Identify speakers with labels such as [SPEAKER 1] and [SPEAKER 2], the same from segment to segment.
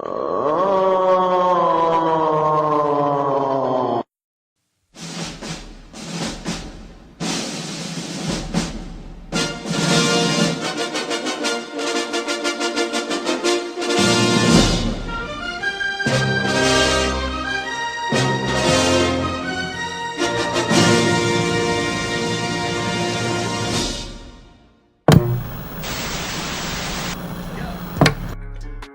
[SPEAKER 1] Uh...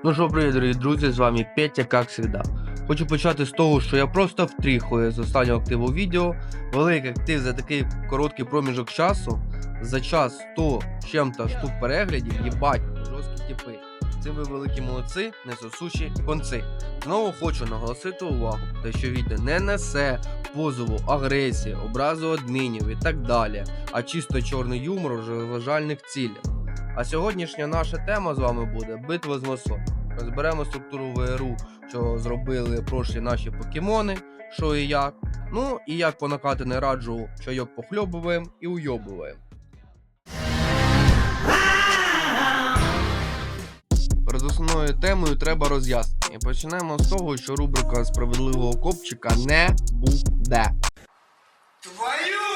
[SPEAKER 1] Ну що, привіт, дорогі друзі, з вами Петя, як завжди. Хочу почати з того, що я просто втріхую з останнього активу відео. Великий актив за такий короткий проміжок часу. За час 100 чим-то штук переглядів, їбать, жорсткі типи. Цим ви великі молодці, несосуші конці. Знову хочу наголосити увагу, те, що відео не несе позову, агресії, образу адмінів і так далі, а чисто чорний юмор розважальних цілях. А сьогоднішня наша тема з вами буде битва з мосом. Розберемо структуру ВРУ, що зробили прошлі наші покемони, що і як. Ну і як по накати не раджу, чайок похльобуємо і уйобуємо. Перед основною темою треба роз'яснення. І Почнемо з того, що рубрика справедливого копчика не буде.
[SPEAKER 2] Твою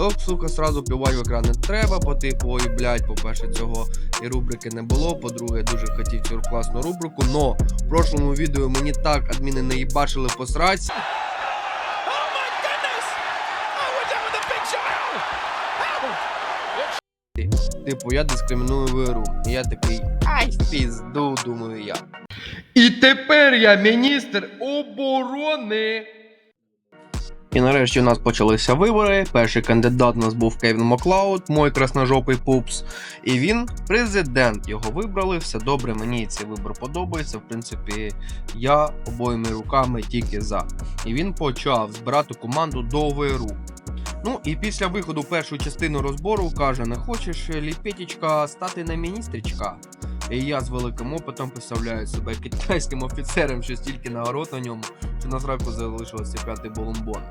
[SPEAKER 1] То, сука, сразу плювати в екран не треба, по типу, ой, блядь, по-перше, цього і рубрики не було. По-друге, я дуже хотів цю класну рубрику. Но в прошлому відео мені так адміни не їбачили посрать.
[SPEAKER 2] Oh! Oh!
[SPEAKER 1] Типу, я дискриміную ВРУ. І я такий, ай, пізду, думаю я. І тепер я міністр оборони. І нарешті у нас почалися вибори. Перший кандидат у нас був Кевін Маклауд, мой красножопий пупс. І він президент. Його вибрали. Все добре, мені цей вибор подобається. В принципі, я обоїми руками тільки за. І він почав збирати команду до ВРУ. Ну і після виходу першої частини розбору каже: не хочеш ліпетічка стати на міністричка? І я з великим опитом представляю себе китайським офіцером, що стільки нагород на ньому, що на зраку залишилося п'ятий боломбон.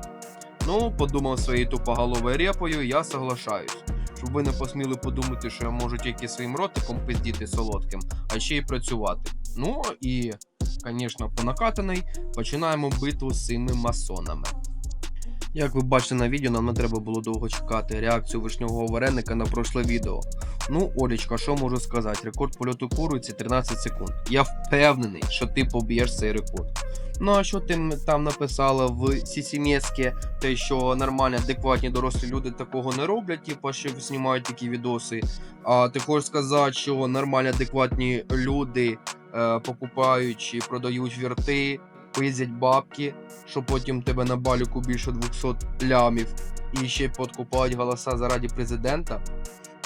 [SPEAKER 1] Ну, подумав своєю тупоголовою репою, я соглашаюсь. Щоб ви не посміли подумати, що я можу тільки своїм ротиком пиздіти солодким, а ще й працювати. Ну і, звісно, по накатаний починаємо битву з цими масонами. Як ви бачите на відео, нам не треба було довго чекати реакцію вишнього вареника на прошле відео. Ну, Олічка, що можу сказати? Рекорд польоту куриці 13 секунд. Я впевнений, що ти поб'єш цей рекорд. Ну а що ти там написала в Сісімєске, те, що нормальні, адекватні дорослі люди такого не роблять, типу, що знімають такі відоси. А ти хочеш сказати, що нормальні, адекватні люди е, покупають і продають вірти, пиздять бабки, що потім тебе на баліку більше 200 лямів і ще подкупають голоса заради президента.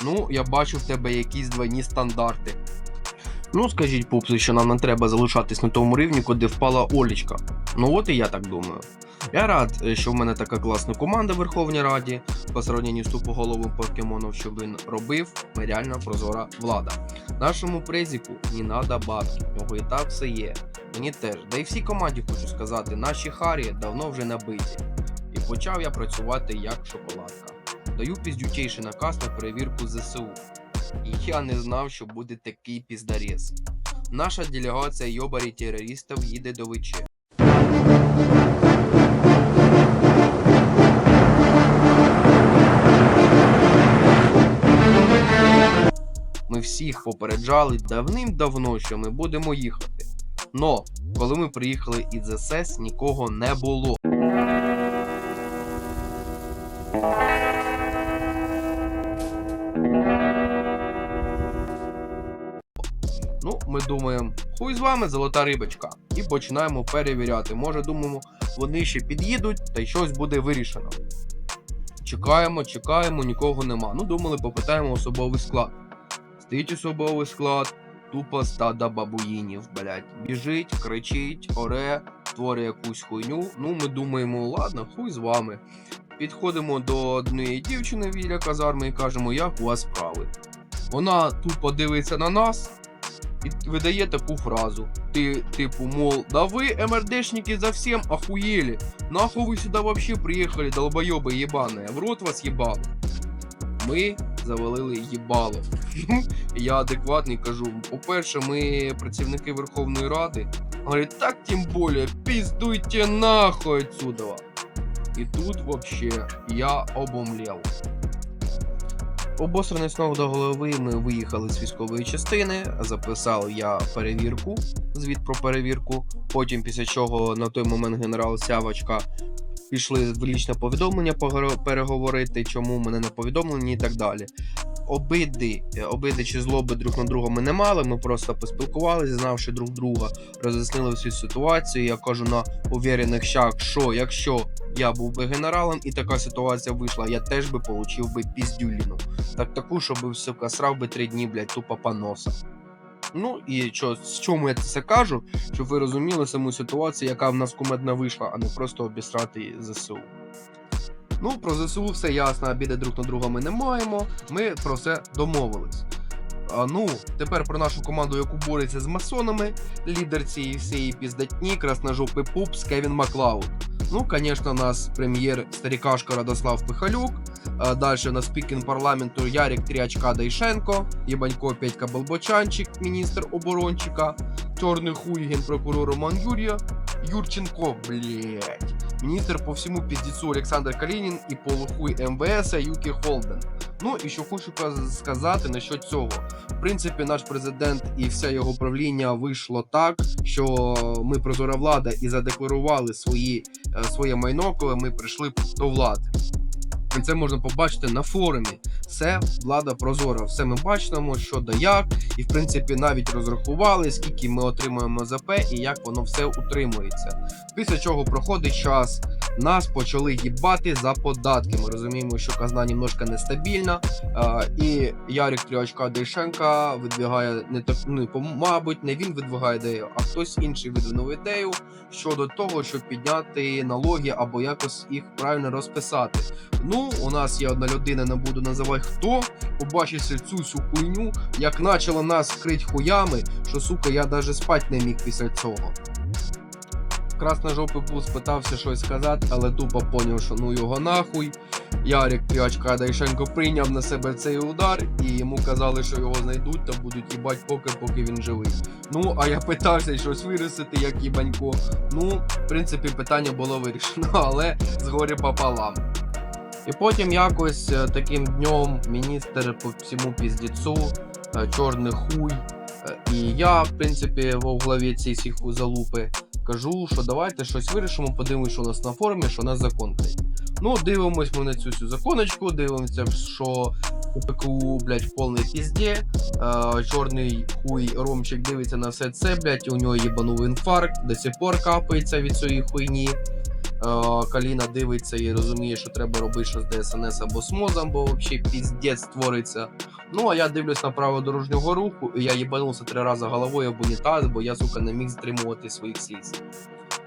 [SPEAKER 1] Ну, я бачу в тебе якісь двойні стандарти. Ну, скажіть, пупси, що нам не треба залишатись на тому рівні, куди впала Олічка. Ну от і я так думаю. Я рад, е, що в мене така класна команда в Верховній Раді, по сравненню з тупоголовим покемоном, що він робив, ми реально прозора влада. Нашому презіку не надо бабки, в нього і так все є. Мені теж, да й всій команді хочу сказати, наші Харі давно вже набиті. І почав я працювати як шоколадка. Даю піздютейший наказ на перевірку ЗСУ. І я не знав, що буде такий піздарез. Наша делегація йобарі терористів їде до ВЧ. Ми всіх попереджали давним-давно, що ми будемо їхати. Но коли ми приїхали із ЗСС, нікого не було. Ну, ми думаємо, хуй з вами золота рибочка. І починаємо перевіряти. Може, думаємо, вони ще під'їдуть та й щось буде вирішено. Чекаємо, чекаємо, нікого нема. Ну, думали, попитаємо особовий склад. Стоїть особовий склад, тупо стада бабуїнів, блядь. Біжить, кричить, оре, створює якусь хуйню. Ну, ми думаємо, ладно, хуй з вами. Підходимо до однієї дівчини біля казарми і кажемо, як у вас справи. Вона тупо дивиться на нас і видає таку фразу. Ти, типу, мол, да ви, МРДшники, совсем охуели. Нахуй вы сюда вообще приехали, долбоебы ебаные, в рот вас ебал. ми завалили їбало. Я адекватний кажу. По-перше, ми працівники Верховної Ради. Говорить, так тим більше, піздуйте нахуй отсюда. І тут вообще я обомлел. Обосраний з ног до голови ми виїхали з військової частини, записав я перевірку, звіт про перевірку. Потім, після чого на той момент генерал Сявочка пішли в лічне повідомлення переговорити, чому мене не повідомлені і так далі. Обиди, е, обиди чи злоби друг на друга ми не мали. Ми просто поспілкувалися, знавши друг друга, роз'яснили всю ситуацію. Я кажу на увірених щах, що якщо я був би генералом і така ситуація вийшла, я теж би получив би піздюліну. Так таку, щоб сука, срав би три дні, блядь, тупо по носа. Ну і що, з чому я це кажу? Щоб ви розуміли саму ситуацію, яка в нас кумедна вийшла, а не просто обісрати ЗСУ. Ну, про ЗСУ все ясно, обіди друг на друга ми не маємо. Ми про це домовились. А, ну, тепер про нашу команду, яку бореться з масонами, лідер цієї всієї піздатні, красножопий пупс Кевін Маклауд. Ну, звісно, у нас прем'єр старикашка Радослав Пихалюк. А далі у нас парламенту Ярик Тріачка Дайшенко, Єбанько Петька Болбочанчик, міністр оборончика, Чорний хуй генпрокурор Роман Юрія, Юрченко, блять. Міністр по всьому піздецу Олександр Калінін і полухуй МВС Юкі Холден. Ну і що хочу каз- сказати насчет цього. В принципі, наш президент і все його правління вийшло так, що ми прозора влада і задекларували свої, е, своє майно, коли ми прийшли до влади. І це можна побачити на форумі. Це влада прозора. Все ми бачимо, що да як, і в принципі навіть розрахували, скільки ми отримуємо ЗП і як воно все утримується. Після чого проходить час, нас почали їбати за податки. Ми розуміємо, що казна немножко нестабільна. І Ярик Тріочка Дейшенка видвигає не так, ну, мабуть, не він видвигає ідею, а хтось інший видвинув ідею щодо того, щоб підняти налоги або якось їх правильно розписати. Ну, у нас є одна людина, не буду називати хто, побачивши цю всю хуйню, як почала нас вкрить хуями, що сука, я навіть спать не міг після цього. Красножопий бус питався щось сказати, але тупо поняв, що ну його нахуй. Ярик П'ячка Дайшенко прийняв на себе цей удар, і йому казали, що його знайдуть та будуть їбать поки, поки він живий. Ну, а я питався щось виростити, як їбанько. Ну, в принципі, питання було вирішено, але згорі пополам. І потім якось е, таким днем міністр по всьому піздіцу, е, чорний хуй. е, І я, в принципі, во главі цієї всіх залупи кажу, що давайте щось вирішимо, подивимось, що у нас на форумі, що у нас законка. Ну, дивимось ми на цю всю законочку, дивимося, що ПКУ, блядь, в повний пізді. Е, чорний хуй Ромчик дивиться на все це, блядь, у нього їбанув інфаркт, до сих пор капається від цієї хуйні. Е, Каліна дивиться і розуміє, що треба робити щось з ДСНС або з МОЗом, бо взагалі піздець твориться. Ну, а я дивлюсь на право дорожнього руху, і я їбанувся три рази головою об унітаз, бо я, сука, не міг стримувати своїх сліз.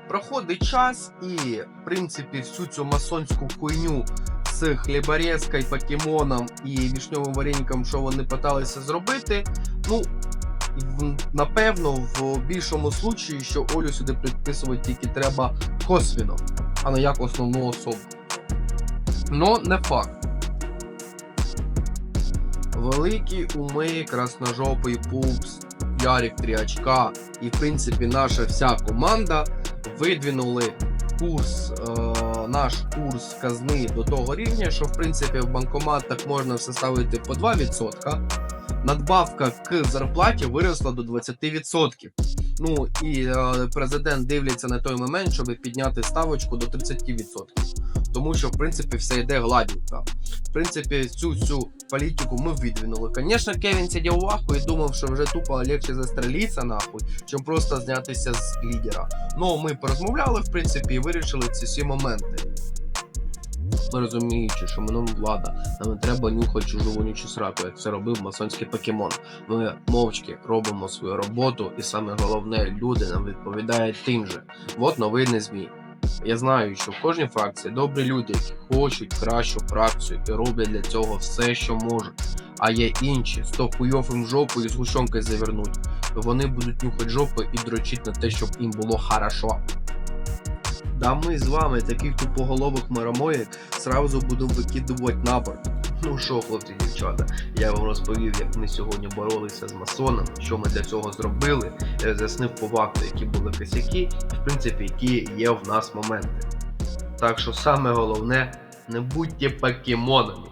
[SPEAKER 1] Проходить час, і, в принципі, всю цю масонську хуйню з хліборезкою, покемоном і вішньовим вареником, що вони питалися зробити, ну, напевно, в більшому случаї, що Олю сюди підписувати тільки треба косвіно, а не як основну особу. Но не факт. Великі уми, красножопий пупс, Ярик Тріачка і, в принципі, наша вся команда видвинули курс, е, наш курс казни до того рівня, що в принципі в банкоматах можна все ставити по 2%. Надбавка к зарплаті виросла до 20%. Ну і е, президент дивиться на той момент, щоб підняти ставочку до 30%. Тому що, в принципі, все йде гладенько. В принципі, цю всю політику ми видвинули. Звісно, Кевін сидів у аху і думав, що вже тупо легше застрелитися нахуй, чим просто знятися з лідера. Ну, ми порозмовляли, в принципі, і вирішили ці всі моменти. Ну, Розуміючи, що ми нам влада, нам не треба нюхати чужу вонючу сраку, як це робив масонський покемон. Ми мовчки робимо свою роботу, і саме головне, люди нам відповідають тим же. От новини ЗМІ. Я знаю, що в кожній фракції добрі люди, які хочуть кращу фракцію і роблять для цього все, що можуть. А є інші, сто хуйов жопу і згущонки завернуть. Вони будуть нюхати жопу і дрочити на те, щоб їм було хорошо. Да ми з вами таких тупоголових марамоїк сразу будемо викидувати на борт. Ну що, хлопці, дівчата, я вам розповів, як ми сьогодні боролися з масоном, що ми для цього зробили, я З'яснив по факту, які були косяки, і в принципі, які є в нас моменти. Так що саме головне, не будьте покемонами.